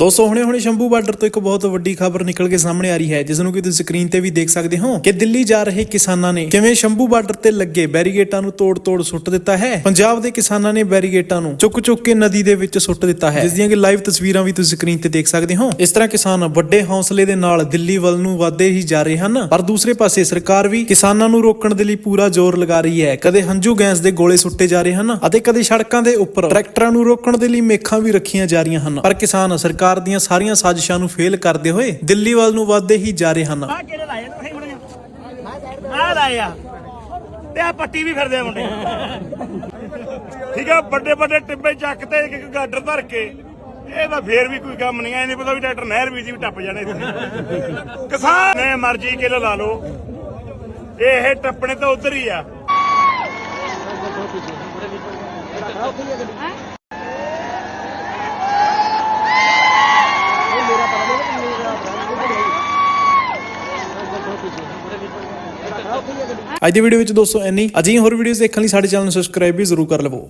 ਦੋਸਤੋ, ਹੁਣੇ ਹੁਣੇ ਸ਼ੰਭੂ ਬਾਰਡਰ ਤੋਂ ਇੱਕ ਬਹੁਤ ਵੱਡੀ ਖਬਰ ਨਿਕਲ ਕੇ ਸਾਹਮਣੇ ਆ ਰਹੀ ਹੈ, ਜਿਸ ਨੂੰ ਕਿ ਤੁਸੀਂ ਸਕਰੀਨ ਤੇ ਵੀ ਦੇਖ ਸਕਦੇ ਹੋ ਕਿ ਦਿੱਲੀ ਜਾ ਰਹੇ ਕਿਸਾਨਾਂ ਨੇ ਕਿਵੇਂ ਸ਼ੰਭੂ ਬਾਰਡਰ ਤੇ ਲੱਗੇ ਬੈਰੀਗੇਟਾਂ ਨੂੰ ਤੋੜ-ਤੋੜ ਸੁੱਟ ਦਿੱਤਾ ਹੈ। ਪੰਜਾਬ ਦੇ ਕਿਸਾਨਾਂ ਨੇ ਬੈਰੀਗੇਟਾਂ ਨੂੰ ਚੁੱਕ-ਚੁੱਕ ਕੇ ਨਦੀ ਦੇ ਵਿੱਚ ਸੁੱਟ ਦਿੱਤਾ ਹੈ। ਜਿਸ ਦੀਆਂ ਕਿ ਲਾਈਵ ਤਸਵੀਰਾਂ ਵੀ ਤੁਸੀਂ ਸਕਰੀਨ ਤੇ ਦੇਖ ਸਕਦੇ ਹੋ। ਇਸ ਤਰ੍ਹਾਂ ਕਿਸਾਨ ਵੱਡੇ ਹੌਸਲੇ ਦੇ ਨਾਲ ਦਿੱਲੀ ਵੱਲ ਨੂੰ ਵਧਦੇ ਹੀ ਜਾ ਰਹੇ ਹਨ, ਪਰ ਦੂਸਰੇ ਪਾਸੇ ਸਰਕਾਰ ਵੀ ਕਿਸਾਨਾਂ ਨੂੰ ਰੋਕਣ ਦੇ ਲਈ ਪੂਰਾ ਜ਼ੋਰ ਲਗਾ ਰਹੀ ਹੈ। ਕਦੇ ਹੰਝੂ ਗੈਸ ਦੇ ਗੋਲੇ ਸੁੱਟੇ ਜਾ ਰਹੇ ਹਨ ਅਤੇ ਕਦੇ ਸੜਕਾਂ ਦੇ ਉੱਪਰ ਟਰੈਕਟਰਾਂ ਨੂੰ ਰੋਕਣ ਦੇ ਲਈ ਮੇਖਾਂ ਵੀ ਰੱਖੀਆਂ ਜਾ ਰਹੀਆਂ ਹਨ। ਪਰ ਕਿਸਾਨ ਸਰਕਾਰ ਦੀਆਂ ਸਾਰੀਆਂ ਸਾਜ਼ਿਸ਼ਾਂ ਨੂੰ ਫੇਲ ਕਰਦੇ ਹੋਏ ਦਿੱਲੀ ਵੱਲ ਨੂੰ ਵਧਦੇ ਹੀ ਜਾ ਰਹੇ ਹਨ। ਆ ਕਿਹੜੇ ਲਾਏ ਨੇ ਮੁੰਡੇ ਆ ਲਾਏ ਆ। ਤੇ ਆ ਪੱਟੀ ਵੀ ਫਿਰਦੇ ਆ ਮੁੰਡੇ। ਠੀਕ ਆ ਵੱਡੇ ਵੱਡੇ ਟਿੱਬੇ ਚੱਕ ਤੇ ਇੱਕ ਇੱਕ ਗਾਡਰ ਧਰ ਕੇ। ਇਹ ਤਾਂ ਫੇਰ ਵੀ ਕੋਈ ਕੰਮ ਨਹੀਂ ਐ ਨਹੀਂ ਪਤਾ ਵੀ ਟਰੈਕਟਰ ਨਹਿਰ ਵੀ ਜੀ ਵੀ ਟੱਪ ਜਾਣੇ ਇੱਥੇ। ਕਿਸਾਨ ਨੇ ਮਰਜ਼ੀ ਕਿਲੋ ਲਾ ਲਓ। ਇਹ ਟੱਪਣੇ ਤਾਂ ਉਧਰ ਹੀ ਆ। ਅੱਜ ਦੀ ਵੀਡੀਓ ਵਿੱਚ ਦੋਸਤੋ ਇੰਨੀ ਅਜਿਹੀਆਂ ਹੋਰ ਵੀਡੀਓਜ਼ ਦੇਖਣ ਲਈ ਸਾਡੇ ਚੈਨਲ ਨੂੰ ਸਬਸਕ੍ਰਾਈਬ ਵੀ ਜ਼ਰੂਰ ਕਰ ਲਵੋ।